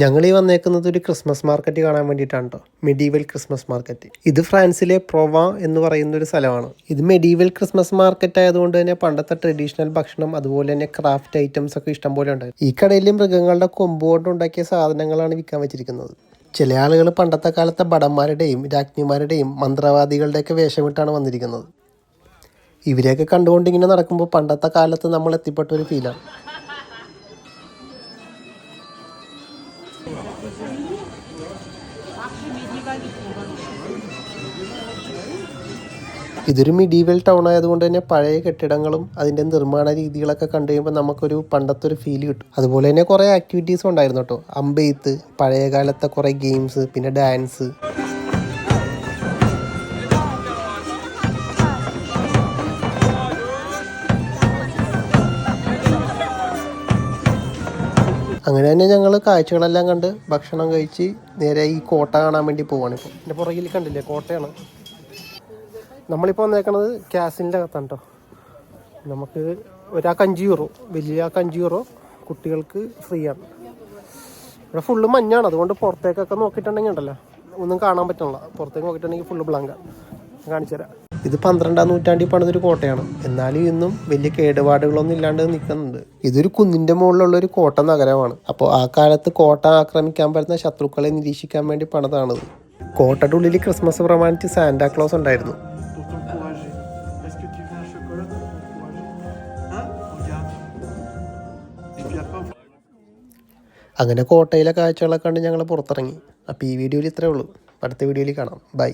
ഞങ്ങൾ ഈ വന്നേക്കുന്നത് ഒരു ക്രിസ്മസ് മാർക്കറ്റ് കാണാൻ വേണ്ടിയിട്ടാണ് കേട്ടോ മെഡീവൽ ക്രിസ്മസ് മാർക്കറ്റ്. ഇത് ഫ്രാൻസിലെ പ്രൊവ എന്ന് പറയുന്ന ഒരു സ്ഥലമാണ്. ഇത് മെഡീവൽ ക്രിസ്മസ് മാർക്കറ്റ് ആയതുകൊണ്ട് തന്നെ പണ്ടത്തെ ട്രഡീഷണൽ ഭക്ഷണം അതുപോലെ തന്നെ ക്രാഫ്റ്റ് ഐറ്റംസ് ഒക്കെ ഇഷ്ടംപോലെ ഉണ്ട് ഈ കടയിൽ മൃഗങ്ങളുടെ കൊമ്പ് കൊണ്ട് ഉണ്ടാക്കിയ സാധനങ്ങളാണ് വിൽക്കാൻ വെച്ചിരിക്കുന്നത്. ചില ആളുകൾ പണ്ടത്തെ കാലത്തെ ഭടന്മാരുടെയും രാജ്ഞിമാരുടെയും മന്ത്രവാദികളുടെയൊക്കെ വേഷമിട്ടാണ് വന്നിരിക്കുന്നത്. ഇവരെയൊക്കെ കണ്ടുകൊണ്ടിങ്ങനെ നടക്കുമ്പോൾ പണ്ടത്തെ കാലത്ത് നമ്മൾ എത്തിപ്പെട്ട ഒരു ഫീലാണ് ഇതൊരു മിഡീവൽ ടൗൺ ആയതുകൊണ്ട് തന്നെ പഴയ കെട്ടിടങ്ങളും അതിന്റെ നിർമ്മാണ രീതികളൊക്കെ കണ്ടു കഴിയുമ്പോൾ നമുക്കൊരു പണ്ടത്തെ ഒരു ഫീൽ കിട്ടും. അതുപോലെ തന്നെ കുറേ ആക്ടിവിറ്റീസും ഉണ്ടായിരുന്നു കേട്ടോ. അമ്പെയ്ത്ത് പഴയ കാലത്തെ കുറേ ഗെയിംസ് പിന്നെ ഡാൻസ് അങ്ങനെ തന്നെ ഞങ്ങൾ കാഴ്ചകളെല്ലാം കണ്ട് ഭക്ഷണം കഴിച്ച് നേരെ ഈ കോട്ട കാണാൻ വേണ്ടി പോവാണ് ഇപ്പോൾ എന്റെ പുറകിൽ കണ്ടില്ലേ കോട്ടയാണ്. നമ്മളിപ്പോൾ വന്നേക്കണത് ക്യാസിന്റെ അകത്താണ് കേട്ടോ നമുക്ക് ഒരാൾക്ക് അഞ്ച് യൂറോ വലിയ അഞ്ച് യൂറോ കുട്ടികൾക്ക് ഫ്രീ ആണ്. ഇവിടെ ഫുള്ള് മഞ്ഞാണ്. അതുകൊണ്ട് പുറത്തേക്കൊക്കെ നോക്കിയിട്ടുണ്ടെങ്കിൽ ഉണ്ടല്ലോ. ഒന്നും കാണാൻ പറ്റണില്ല. പുറത്തേക്ക് നോക്കിയിട്ടുണ്ടെങ്കിൽ ഫുള്ള് ബ്ലാങ്കാണ് കാണിച്ചു തരാം ഇത് പന്ത്രണ്ടാം നൂറ്റാണ്ടിൽ പണിതൊരു കോട്ടയാണ്. എന്നാലും ഇന്നും വലിയ കേടുപാടുകളൊന്നും ഇല്ലാണ്ട് നിൽക്കുന്നുണ്ട്. ഇതൊരു കുന്നിന്റെ മുകളിലുള്ള ഒരു കോട്ട നഗരമാണ്. അപ്പോൾ ആ കാലത്ത് കോട്ട ആക്രമിക്കാൻ പറ്റുന്ന ശത്രുക്കളെ നിരീക്ഷിക്കാൻ വേണ്ടി പണിതാണിത്. കോട്ടയുടെ ഉള്ളിൽ ക്രിസ്മസ് പ്രമാണിച്ച് സാന്റാക്ലോസ് ഉണ്ടായിരുന്നു. അങ്ങനെ കോട്ടയിലെ കാഴ്ചകളൊക്കെ കണ്ട് ഞങ്ങൾ പുറത്തിറങ്ങി. അപ്പോൾ ഈ വീഡിയോയിൽ ഇത്രേ ഉള്ളൂ. അടുത്ത വീഡിയോയിൽ കാണാം. ബൈ.